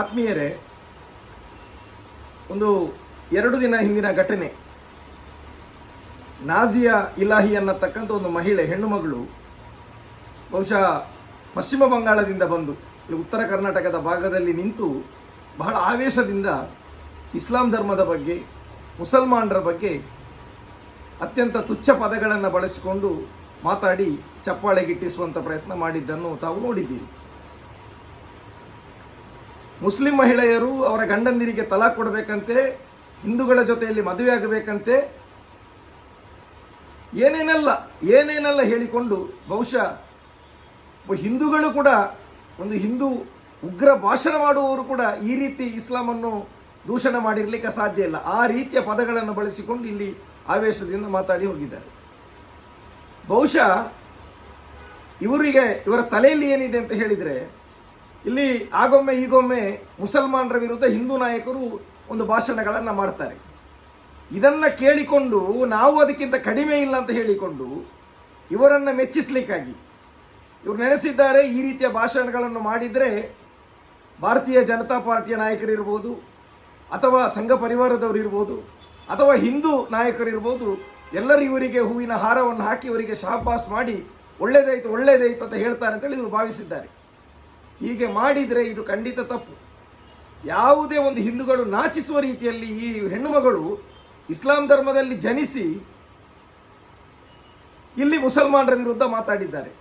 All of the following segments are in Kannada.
ಆತ್ಮೀಯರೇ, ಒಂದು ಎರಡು ದಿನ ಹಿಂದಿನ ಘಟನೆ. ನಾಜಿಯಾ ಇಲಾಹಿ ಅನ್ನತಕ್ಕಂಥ ಒಂದು ಮಹಿಳೆ, ಹೆಣ್ಣು ಮಗಳು, ಬಹುಶಃ ಪಶ್ಚಿಮ ಬಂಗಾಳದಿಂದ ಬಂದು ಉತ್ತರ ಕರ್ನಾಟಕದ ಭಾಗದಲ್ಲಿ ನಿಂತು ಬಹಳ ಆವೇಶದಿಂದ ಇಸ್ಲಾಂ ಧರ್ಮದ ಬಗ್ಗೆ, ಮುಸಲ್ಮಾನರ ಬಗ್ಗೆ ಅತ್ಯಂತ ತುಚ್ಛ ಪದಗಳನ್ನು ಬಳಸಿಕೊಂಡು ಮಾತಾಡಿ ಚಪ್ಪಾಳೆ ಗಿಟ್ಟಿಸುವಂಥ ಪ್ರಯತ್ನ ಮಾಡಿದ್ದನ್ನು ತಾವು ನೋಡಿದ್ದೀರಿ. ಮುಸ್ಲಿಂ ಮಹಿಳೆಯರು ಅವರ ಗಂಡಂದಿರಿಗೆ ತಲಾ ಕೊಡಬೇಕಂತೆ, ಹಿಂದೂಗಳ ಜೊತೆಯಲ್ಲಿ ಮದುವೆ ಆಗಬೇಕಂತೆ ಏನೇನೆಲ್ಲ ಏನೇನೆಲ್ಲ ಹೇಳಿಕೊಂಡು ಬಹುಶಃ ಹಿಂದೂಗಳು ಕೂಡ ಒಂದು ಹಿಂದೂ ಉಗ್ರ ಭಾಷಣ ಮಾಡುವವರು ಕೂಡ ಈ ರೀತಿ ಇಸ್ಲಾಮನ್ನು ದೂಷಣ ಮಾಡಿರಲಿಕ್ಕೆ ಸಾಧ್ಯ ಇಲ್ಲ. ಆ ರೀತಿಯ ಪದಗಳನ್ನು ಬಳಸಿಕೊಂಡು ಇಲ್ಲಿ ಆವೇಶದಿಂದ ಮಾತಾಡಿ ಹೋಗಿದ್ದಾರೆ. ಬಹುಶಃ ಇವರಿಗೆ ಇವರ ತಲೆಯಲ್ಲಿ ಏನಿದೆ ಅಂತ ಹೇಳಿದರೆ ಇಲ್ಲಿ ಆಗೊಮ್ಮೆ ಈಗೊಮ್ಮೆ ಮುಸಲ್ಮಾನರ ವಿರುದ್ಧ ಹಿಂದೂ ನಾಯಕರು ಒಂದು ಭಾಷಣಗಳನ್ನು ಮಾಡ್ತಾರೆ. ಇದನ್ನು ಕೇಳಿಕೊಂಡು ನಾವು ಅದಕ್ಕಿಂತ ಕಡಿಮೆ ಇಲ್ಲ ಅಂತ ಹೇಳಿಕೊಂಡು ಇವರನ್ನು ಮೆಚ್ಚಿಸಲಿಕ್ಕಾಗಿ. ಇವರು ನೆನೆಸಿದ್ದಾರೆ, ಈ ರೀತಿಯ ಭಾಷಣಗಳನ್ನು ಮಾಡಿದರೆ ಭಾರತೀಯ ಜನತಾ ಪಾರ್ಟಿಯ ನಾಯಕರಿರ್ಬೋದು ಅಥವಾ ಸಂಘ ಪರಿವಾರದವರು ಇರ್ಬೋದು, ಅಥವಾ ಹಿಂದೂ ನಾಯಕರಿರ್ಬೋದು ಎಲ್ಲರೂ ಇವರಿಗೆ ಹೂವಿನ ಹಾರವನ್ನು ಹಾಕಿ ಇವರಿಗೆ ಶಾಬಾಸ್ ಮಾಡಿ ಒಳ್ಳೆಯದಾಯಿತು ಒಳ್ಳೇದಾಯ್ತು ಅಂತ ಹೇಳ್ತಾರೆ ಅಂತೇಳಿ ಇವರು ಭಾವಿಸಿದ್ದಾರೆ. ಹೀಗೆ ಮಾಡಿದರೆ ಇದು ಖಂಡಿತ ತಪ್ಪು. ಯಾವುದೇ ಒಂದು ಹಿಂದೂಗಳು ನಾಚಿಸುವ ರೀತಿಯಲ್ಲಿ ಈ ಹೆಣ್ಣುಮಗಳು ಇಸ್ಲಾಂ ಧರ್ಮದಲ್ಲಿ ಜನಿಸಿ ಇಲ್ಲಿ ಮುಸಲ್ಮಾನರ ವಿರುದ್ಧ ಮಾತಾಡಿದ್ದಾರೆ.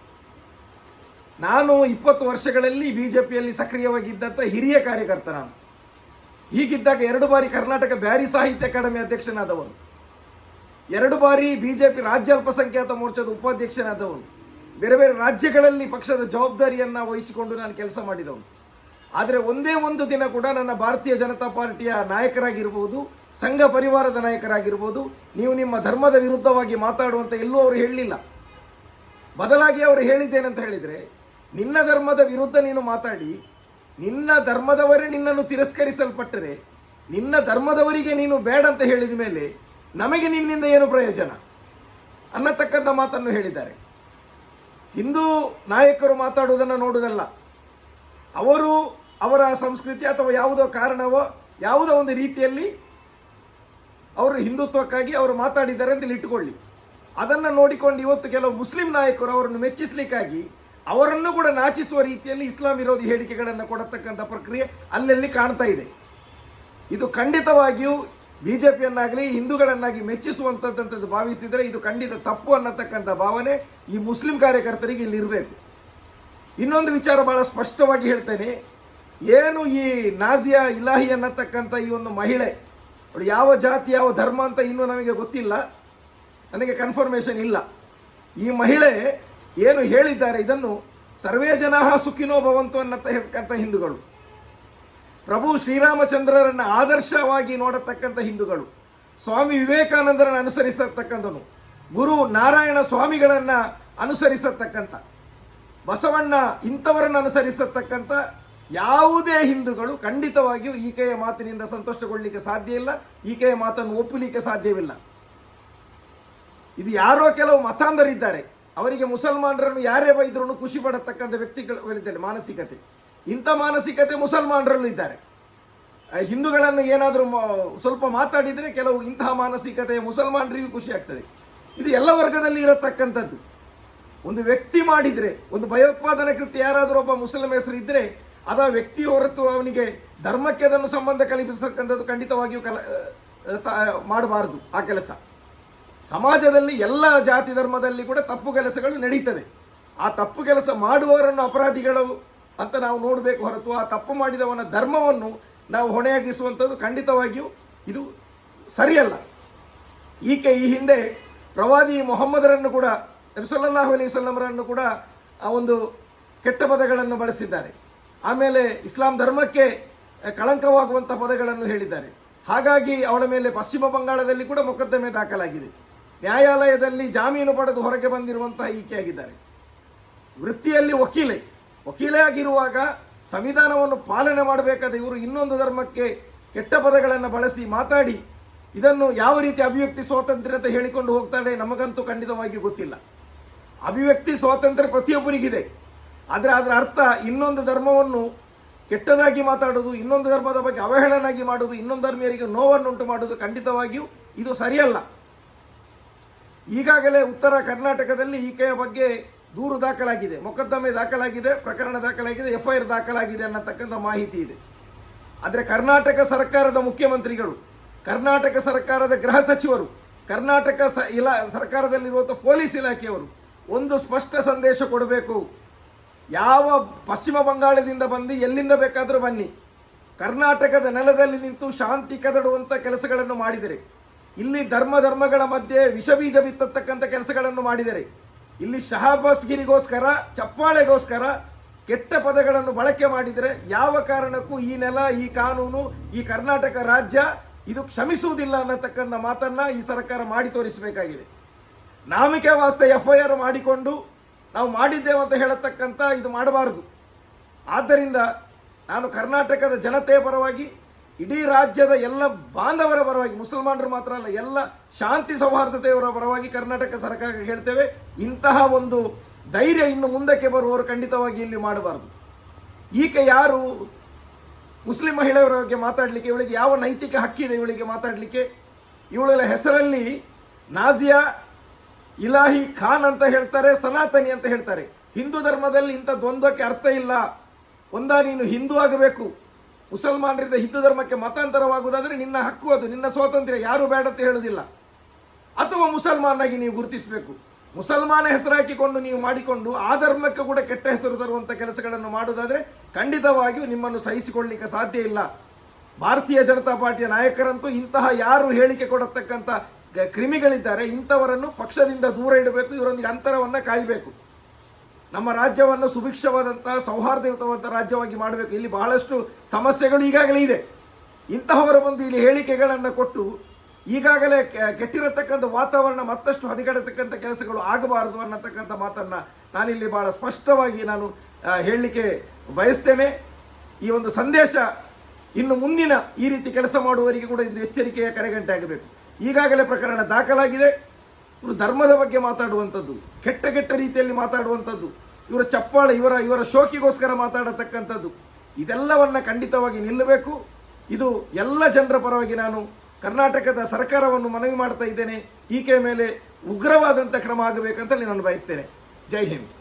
ನಾನು ಇಪ್ಪತ್ತು ವರ್ಷಗಳಲ್ಲಿ ಬಿ ಜೆ ಪಿಯಲ್ಲಿ ಸಕ್ರಿಯವಾಗಿದ್ದಂಥ ಹಿರಿಯ ಕಾರ್ಯಕರ್ತ ನಾನು. ಹೀಗಿದ್ದಾಗ ಎರಡು ಬಾರಿ ಕರ್ನಾಟಕ ಬ್ಯಾರಿ ಸಾಹಿತ್ಯ ಅಕಾಡೆಮಿ ಅಧ್ಯಕ್ಷನಾದವನು. ಎರಡು ಬಾರಿ ಬಿ ಜೆ ಪಿ ರಾಜ್ಯ ಅಲ್ಪಸಂಖ್ಯಾತ ಮೋರ್ಚಾದ ಉಪಾಧ್ಯಕ್ಷನಾದವನು. ಬೇರೆ ಬೇರೆ ರಾಜ್ಯಗಳಲ್ಲಿ ಪಕ್ಷದ ಜವಾಬ್ದಾರಿಯನ್ನು ವಹಿಸಿಕೊಂಡು ನಾನು ಕೆಲಸ ಮಾಡಿದವನು. ಆದರೆ ಒಂದೇ ಒಂದು ದಿನ ಕೂಡ ನನ್ನ ಭಾರತೀಯ ಜನತಾ ಪಾರ್ಟಿಯ ನಾಯಕರಾಗಿರ್ಬೋದು, ಸಂಘ ಪರಿವಾರದ ನಾಯಕರಾಗಿರ್ಬೋದು, ನೀವು ನಿಮ್ಮ ಧರ್ಮದ ವಿರುದ್ಧವಾಗಿ ಮಾತಾಡುವಂತ ಎಲ್ಲೂ ಅವರು ಹೇಳಲಿಲ್ಲ. ಬದಲಾಗಿ ಅವರು ಹೇಳಿದ್ದೇನಂತ ಹೇಳಿದರೆ, ನಿನ್ನ ಧರ್ಮದ ವಿರುದ್ಧ ನೀನು ಮಾತಾಡಿ, ನಿನ್ನ ಧರ್ಮದವರೇ ನಿನ್ನನ್ನು ತಿರಸ್ಕರಿಸಲ್ಪಟ್ಟರೆ, ನಿನ್ನ ಧರ್ಮದವರಿಗೆ ನೀನು ಬೇಡ ಅಂತ ಹೇಳಿದ ಮೇಲೆ ನಮಗೆ ನಿನ್ನಿಂದ ಏನು ಪ್ರಯೋಜನ? ಅನ್ನತಕ್ಕಂಥ ಮಾತನ್ನು ಹೇಳಿದ್ದಾರೆ. ಹಿಂದೂ ನಾಯಕರು ಮಾತಾಡುವುದನ್ನು ನೋಡುವುದಲ್ಲ. ಅವರು ಅವರ ಸಂಸ್ಕೃತಿ ಅಥವಾ ಯಾವುದೋ ಕಾರಣವೋ ಯಾವುದೋ ಒಂದು ರೀತಿಯಲ್ಲಿ ಅವರು ಹಿಂದುತ್ವಕ್ಕಾಗಿ ಅವರು ಮಾತಾಡಿದ್ದಾರೆ ಅಂತ ಇಟ್ಟುಕೊಳ್ಳಿ. ಅದನ್ನು ನೋಡಿಕೊಂಡು ಇವತ್ತು ಕೆಲವು ಮುಸ್ಲಿಂ ನಾಯಕರು ಅವರನ್ನು ಮೆಚ್ಚಿಸಲಿಕ್ಕಾಗಿ ಅವರನ್ನು ಕೂಡ ನಾಚಿಸುವ ರೀತಿಯಲ್ಲಿ ಇಸ್ಲಾಂ ವಿರೋಧಿ ಹೇಳಿಕೆಗಳನ್ನು ಕೊಡತಕ್ಕಂಥ ಪ್ರಕ್ರಿಯೆ ಅಲ್ಲಲ್ಲಿ ಕಾಣ್ತಾ ಇದೆ. ಇದು ಖಂಡಿತವಾಗಿಯೂ ಬಿ ಜೆ ಪಿಯನ್ನಾಗಲಿ ಹಿಂದೂಗಳನ್ನಾಗಿ ಮೆಚ್ಚಿಸುವಂಥದ್ದಂಥದ್ದು ಭಾವಿಸಿದರೆ ಇದು ಖಂಡಿತ ತಪ್ಪು ಅನ್ನತಕ್ಕಂಥ ಭಾವನೆ ಈ ಮುಸ್ಲಿಂ ಕಾರ್ಯಕರ್ತರಿಗೆ ಇಲ್ಲಿರಬೇಕು ಇನ್ನೊಂದು ವಿಚಾರ ಬಹಳ ಸ್ಪಷ್ಟವಾಗಿ ಹೇಳ್ತೇನೆ. ಏನು ಈ ನಾಜಿಯಾ ಇಲಾಹಿ ಅನ್ನತಕ್ಕಂಥ ಈ ಒಂದು ಮಹಿಳೆ ಯಾವ ಜಾತಿ, ಯಾವ ಧರ್ಮ ಅಂತ ಇನ್ನೂ ನಮಗೆ ಗೊತ್ತಿಲ್ಲ. ನನಗೆ ಕನ್ಫರ್ಮೇಷನ್ ಇಲ್ಲ. ಈ ಮಹಿಳೆ ಏನು ಹೇಳಿದ್ದಾರೆ, ಇದನ್ನು ಸರ್ವೇ ಜನ ಸುಖಿನೋ ಭವಂತು ಅನ್ನತಕ್ಕಂಥ ಹಿಂದೂಗಳು. ಪ್ರಭು ಶ್ರೀರಾಮಚಂದ್ರರನ್ನು ಆದರ್ಶವಾಗಿ ನೋಡತಕ್ಕಂಥ ಹಿಂದೂಗಳು, ಸ್ವಾಮಿ ವಿವೇಕಾನಂದರನ್ನು ಅನುಸರಿಸತಕ್ಕಂಥನು ಗುರು ನಾರಾಯಣ ಸ್ವಾಮಿಗಳನ್ನು ಅನುಸರಿಸತಕ್ಕಂಥ, ಬಸವಣ್ಣ ಇಂಥವರನ್ನು ಅನುಸರಿಸತಕ್ಕಂಥ ಯಾವುದೇ ಹಿಂದೂಗಳು ಖಂಡಿತವಾಗಿಯೂ ಈಕೆಯ ಮಾತಿನಿಂದ ಸಂತೋಷಗೊಳ್ಳಲಿಕ್ಕೆ ಸಾಧ್ಯ ಇಲ್ಲ, ಈಕೆಯ ಮಾತನ್ನು ಒಪ್ಪಲಿಕ್ಕೆ ಸಾಧ್ಯವಿಲ್ಲ. ಇದು ಯಾರೋ ಕೆಲವು ಮತಾಂಧರಿದ್ದಾರೆ, ಅವರಿಗೆ ಮುಸಲ್ಮಾನರನ್ನು ಯಾರೇ ಬೈದ್ರೂ ಖುಷಿ ಪಡತಕ್ಕಂಥ ವ್ಯಕ್ತಿಗಳಿದ್ದಾರೆ ಮಾನಸಿಕತೆ. ಇಂಥ ಮಾನಸಿಕತೆ ಮುಸಲ್ಮಾನರಲ್ಲೂ ಇದ್ದಾರೆ ಆ, ಹಿಂದೂಗಳನ್ನು ಏನಾದರೂ ಸ್ವಲ್ಪ ಮಾತಾಡಿದರೆ ಕೆಲವು ಇಂತಹ ಮಾನಸಿಕತೆ ಮುಸಲ್ಮಾನರಿಗೂ ಖುಷಿ ಆಗ್ತದೆ. ಇದು ಎಲ್ಲ ವರ್ಗದಲ್ಲಿ ಇರತಕ್ಕಂಥದ್ದು. ಒಂದು ವ್ಯಕ್ತಿ ಮಾಡಿದರೆ ಒಂದು ಭಯೋತ್ಪಾದನಾ ಕೃತ್ಯ ಯಾರಾದರೂ ಒಬ್ಬ ಮುಸ್ಲಿಂ ಹೆಸರು ಇದ್ದರೆ ಅದ ವ್ಯಕ್ತಿ ಹೊರತು ಅವನಿಗೆ ಧರ್ಮಕ್ಕೆ ಅದನ್ನು ಸಂಬಂಧ ಕಲ್ಪಿಸತಕ್ಕಂಥದ್ದು ಖಂಡಿತವಾಗಿಯೂ ಕಲ ಮಾಡಬಾರದು ಆ ಕೆಲಸ. ಸಮಾಜದಲ್ಲಿ ಎಲ್ಲ ಜಾತಿ ಧರ್ಮದಲ್ಲಿ ಕೂಡ ತಪ್ಪು ಕೆಲಸಗಳು ನಡೀತದೆ. ಆ ತಪ್ಪು ಕೆಲಸ ಮಾಡುವವರನ್ನು ಅಪರಾಧಿಗಳು ಅಂತ ನಾವು ನೋಡಬೇಕು ಹೊರತು ಆ ತಪ್ಪು ಮಾಡಿದವನ ಧರ್ಮವನ್ನು ನಾವು ಹೊಣೆಯಾಗಿಸುವಂಥದ್ದು ಖಂಡಿತವಾಗಿಯೂ ಇದು ಸರಿಯಲ್ಲ. ಈಕೆ ಈ ಹಿಂದೆ ಪ್ರವಾದಿ ಮೊಹಮ್ಮದರನ್ನು ಕೂಡ ನಬಿಸಲ್ಲಾಹು ಅಲಿ ಅಲೈಹಿ ವಸಲ್ಲಮರನ್ನು ಕೂಡ ಆ ಒಂದು ಕೆಟ್ಟ ಪದಗಳನ್ನು ಬಳಸಿದ್ದಾರೆ. ಆಮೇಲೆ ಇಸ್ಲಾಂ ಧರ್ಮಕ್ಕೆ ಕಳಂಕವಾಗುವಂಥ ಪದಗಳನ್ನು ಹೇಳಿದ್ದಾರೆ. ಹಾಗಾಗಿ ಅವಳ ಮೇಲೆ ಪಶ್ಚಿಮ ಬಂಗಾಳದಲ್ಲಿ ಕೂಡ ಮೊಕದ್ದಮೆ ದಾಖಲಾಗಿದೆ. ನ್ಯಾಯಾಲಯದಲ್ಲಿ ಜಾಮೀನು ಪಡೆದು ಹೊರಗೆ ಬಂದಿರುವಂತಹ ಈಕೆಯಾಗಿದ್ದಾರೆ. ವೃತ್ತಿಯಲ್ಲಿ ವಕೀಲೆ. ವಕೀಲೆ ಆಗಿರುವಾಗ ಸಂವಿಧಾನವನ್ನು ಪಾಲನೆ ಮಾಡಬೇಕಾದ ಇವರು ಇನ್ನೊಂದು ಧರ್ಮಕ್ಕೆ ಕೆಟ್ಟ ಪದಗಳನ್ನು ಬಳಸಿ ಮಾತಾಡಿ ಇದನ್ನು ಯಾವ ರೀತಿ ಅಭಿವ್ಯಕ್ತಿ ಸ್ವಾತಂತ್ರ್ಯ ಅಂತ ಹೇಳಿಕೊಂಡು ಹೋಗ್ತಾಳೆ ನಮಗಂತೂ ಖಂಡಿತವಾಗಿ ಗೊತ್ತಿಲ್ಲ. ಅಭಿವ್ಯಕ್ತಿ ಸ್ವಾತಂತ್ರ್ಯ ಪ್ರತಿಯೊಬ್ಬರಿಗಿದೆ. ಆದರೆ ಅದರ ಅರ್ಥ ಇನ್ನೊಂದು ಧರ್ಮವನ್ನು ಕೆಟ್ಟದಾಗಿ ಮಾತಾಡೋದು, ಇನ್ನೊಂದು ಧರ್ಮದ ಬಗ್ಗೆ ಅವಹೇಳನಾಗಿ ಮಾಡೋದು ಇನ್ನೊಂದು ಧರ್ಮೀಯರಿಗೆ ನೋವನ್ನುಂಟು ಮಾಡೋದು ಖಂಡಿತವಾಗಿಯೂ ಇದು ಸರಿಯಲ್ಲ. ಈಗಾಗಲೇ ಉತ್ತರ ಕರ್ನಾಟಕದಲ್ಲಿ ಈಕೆಯ ಬಗ್ಗೆ ದೂರು ದಾಖಲಾಗಿದೆ, ಮೊಕದ್ದಮೆ ದಾಖಲಾಗಿದೆ, ಪ್ರಕರಣ ದಾಖಲಾಗಿದೆ, ಎಫ್ಐಆರ್ ದಾಖಲಾಗಿದೆ ಅನ್ನತಕ್ಕಂಥ ಮಾಹಿತಿ ಇದೆ. ಆದರೆ ಕರ್ನಾಟಕ ಸರ್ಕಾರದ ಮುಖ್ಯಮಂತ್ರಿಗಳು, ಕರ್ನಾಟಕ ಸರ್ಕಾರದ ಗೃಹ ಸಚಿವರು, ಕರ್ನಾಟಕ ಸ ಇಲಾ, ಸರ್ಕಾರದಲ್ಲಿರುವಂಥ ಪೊಲೀಸ್ ಇಲಾಖೆಯವರು ಒಂದು ಸ್ಪಷ್ಟ ಸಂದೇಶ ಕೊಡಬೇಕು. ಯಾವ ಪಶ್ಚಿಮ ಬಂಗಾಳದಿಂದ ಬಂದು ಎಲ್ಲಿಂದ ಬೇಕಾದರೂ ಬನ್ನಿ. ಕರ್ನಾಟಕದ ನೆಲದಲ್ಲಿ ನಿಂತು ಶಾಂತಿ ಕದಡುವಂಥ ಕೆಲಸಗಳನ್ನು ಮಾಡಿದರೆ, ಇಲ್ಲಿ ಧರ್ಮ ಧರ್ಮಗಳ ಮಧ್ಯೆ ವಿಷಬೀಜ ಬಿತ್ತತಕ್ಕಂಥ ಕೆಲಸಗಳನ್ನು ಮಾಡಿದರೆ ಇಲ್ಲಿ ಶಹಾಬಾಸ್ಗಿರಿಗೋಸ್ಕರ, ಚಪ್ಪಾಳೆಗೋಸ್ಕರ ಕೆಟ್ಟ ಪದಗಳನ್ನು ಬಳಕೆ ಮಾಡಿದರೆ ಯಾವ ಕಾರಣಕ್ಕೂ ಈ ನೆಲ, ಈ ಕಾನೂನು, ಈ ಕರ್ನಾಟಕ ರಾಜ್ಯ ಇದು ಕ್ಷಮಿಸುವುದಿಲ್ಲ ಅನ್ನತಕ್ಕಂಥ ಮಾತನ್ನ ಈ ಸರ್ಕಾರ ಮಾಡಿ ತೋರಿಸಬೇಕಾಗಿದೆ. ನಾಮಿಕೆ ವಾಸ್ತೆ ಎಫ್ ಐ ಆರ್ ಮಾಡಿಕೊಂಡು ನಾವು ಮಾಡಿದ್ದೇವೆ ಅಂತ ಹೇಳತಕ್ಕಂಥ ಇದು ಮಾಡಬಾರದು. ಆದ್ದರಿಂದ ನಾನು ಕರ್ನಾಟಕದ ಜನತೆಯ ಪರವಾಗಿ ಇಡೀ ರಾಜ್ಯದ ಎಲ್ಲ ಬಾಂಧವರ ಪರವಾಗಿ, ಮುಸಲ್ಮಾನರು ಮಾತ್ರ ಅಲ್ಲ, ಎಲ್ಲ ಶಾಂತಿ ಸೌಹಾರ್ದತೆಯವರ ಪರವಾಗಿ ಕರ್ನಾಟಕ ಸರ್ಕಾರ ಹೇಳ್ತೇವೆ, ಇಂತಹ ಒಂದು ಧೈರ್ಯ ಇನ್ನು ಮುಂದಕ್ಕೆ ಬರುವವರು ಖಂಡಿತವಾಗಿ ಇಲ್ಲಿ ಮಾಡಬಾರದು. ಈಗ ಯಾರು ಮುಸ್ಲಿಂ ಮಹಿಳೆಯರ ಬಗ್ಗೆ ಮಾತಾಡಲಿಕ್ಕೆ, ಇವಳಿಗೆ ಯಾವ ನೈತಿಕ ಹಕ್ಕಿದೆ ಇವಳಿಗೆ ಮಾತಾಡಲಿಕ್ಕೆ? ಇವಳ ಹೆಸರಲ್ಲಿ ನಾಜಿಯಾ ಇಲಾಹಿ ಖಾನ್ ಅಂತ ಹೇಳ್ತಾರೆ, ಸನಾತನಿ ಅಂತ ಹೇಳ್ತಾರೆ. ಹಿಂದೂ ಧರ್ಮದಲ್ಲಿ ಇಂಥ ದ್ವಂದ್ವಕ್ಕೆ ಅರ್ಥ ಇಲ್ಲ. ಒಂದ ನೀನು ಹಿಂದೂ ಆಗಬೇಕು. ಮುಸಲ್ಮಾನರಿಂದ ಹಿಂದೂ ಧರ್ಮಕ್ಕೆ ಮತಾಂತರವಾಗುವುದಾದರೆ ನಿನ್ನ ಹಕ್ಕು ಅದು, ನಿನ್ನ ಸ್ವಾತಂತ್ರ್ಯ. ಯಾರು ಬೇಡ ಅಂತ ಹೇಳುವುದಿಲ್ಲ. ಅಥವಾ ಮುಸಲ್ಮಾನಾಗಿ ನೀವು ಗುರುತಿಸಬೇಕು. ಮುಸಲ್ಮಾನ ಹೆಸರಾಕಿಕೊಂಡು ನೀವು ಮಾಡಿಕೊಂಡು ಆ ಧರ್ಮಕ್ಕೆ ಕೂಡ ಕೆಟ್ಟ ಹೆಸರು ತರುವಂಥ ಕೆಲಸಗಳನ್ನು ಮಾಡುವುದಾದರೆ ಖಂಡಿತವಾಗಿಯೂ ನಿಮ್ಮನ್ನು ಸಹಿಸಿಕೊಳ್ಳಲಿಕ್ಕೆ ಸಾಧ್ಯ ಇಲ್ಲ. ಭಾರತೀಯ ಜನತಾ ಪಾರ್ಟಿಯ ನಾಯಕರಂತೂ ಇಂತಹ ಯಾರು ಹೇಳಿಕೆ ಕೊಡತಕ್ಕಂಥ ಕ್ರಿಮಿಗಳಿದ್ದಾರೆ, ಇಂಥವರನ್ನು ಪಕ್ಷದಿಂದ ದೂರ ಇಡಬೇಕು, ಇವರೊಂದಿಗೆ ಅಂತರವನ್ನು ಕಾಯಬೇಕು. ನಮ್ಮ ರಾಜ್ಯವನ್ನು ಸುಭಿಕ್ಷವಾದಂತಹ ಸೌಹಾರ್ದಯುತವಾದ ರಾಜ್ಯವಾಗಿ ಮಾಡಬೇಕು. ಇಲ್ಲಿ ಬಹಳಷ್ಟು ಸಮಸ್ಯೆಗಳು ಈಗಾಗಲೇ ಇದೆ. ಇಂತಹವರು ಬಂದು ಇಲ್ಲಿ ಹೇಳಿಕೆಗಳನ್ನು ಕೊಟ್ಟು ಈಗಾಗಲೇ ಕೆಟ್ಟಿರತಕ್ಕಂಥ ವಾತಾವರಣ ಮತ್ತಷ್ಟು ಹದಗೆಡತಕ್ಕಂಥ ಕೆಲಸಗಳು ಆಗಬಾರದು ಅನ್ನತಕ್ಕಂಥ ಮಾತನ್ನ ನಾನಿಲ್ಲಿ ಬಹಳ ಸ್ಪಷ್ಟವಾಗಿ ನಾನು ಹೇಳಲಿಕ್ಕೆ ಬಯಸ್ತೇನೆ. ಈ ಒಂದು ಸಂದೇಶ ಇನ್ನು ಮುಂದಿನ ಈ ರೀತಿ ಕೆಲಸ ಮಾಡುವವರಿಗೆ ಕೂಡ ಇದು ಎಚ್ಚರಿಕೆಯ ಕರೆಗಂಟೆ ಆಗಬೇಕು. ಈಗಾಗಲೇ ಪ್ರಕರಣ ದಾಖಲಾಗಿದೆ. ಇವರು ಧರ್ಮದ ಬಗ್ಗೆ ಮಾತಾಡುವಂಥದ್ದು, ಕೆಟ್ಟ ಕೆಟ್ಟ ರೀತಿಯಲ್ಲಿ ಮಾತಾಡುವಂಥದ್ದು, ಇವರ ಚಪ್ಪಾಳೆ, ಇವರ ಇವರ ಶೋಕಿಗೋಸ್ಕರ ಮಾತಾಡತಕ್ಕಂಥದ್ದು, ಇದೆಲ್ಲವನ್ನ ಖಂಡಿತವಾಗಿ ನಿಲ್ಲಬೇಕು. ಇದು ಎಲ್ಲ ಜನರ ಪರವಾಗಿ ನಾನು ಕರ್ನಾಟಕದ ಸರ್ಕಾರವನ್ನು ಮನವಿ ಮಾಡ್ತಾ ಇದ್ದೇನೆ. ಈಕೆಯ ಮೇಲೆ ಉಗ್ರವಾದಂಥ ಕ್ರಮ ಆಗಬೇಕಂತ ನಾನು ಬಯಸ್ತೇನೆ. ಜೈ ಹಿಂದ್.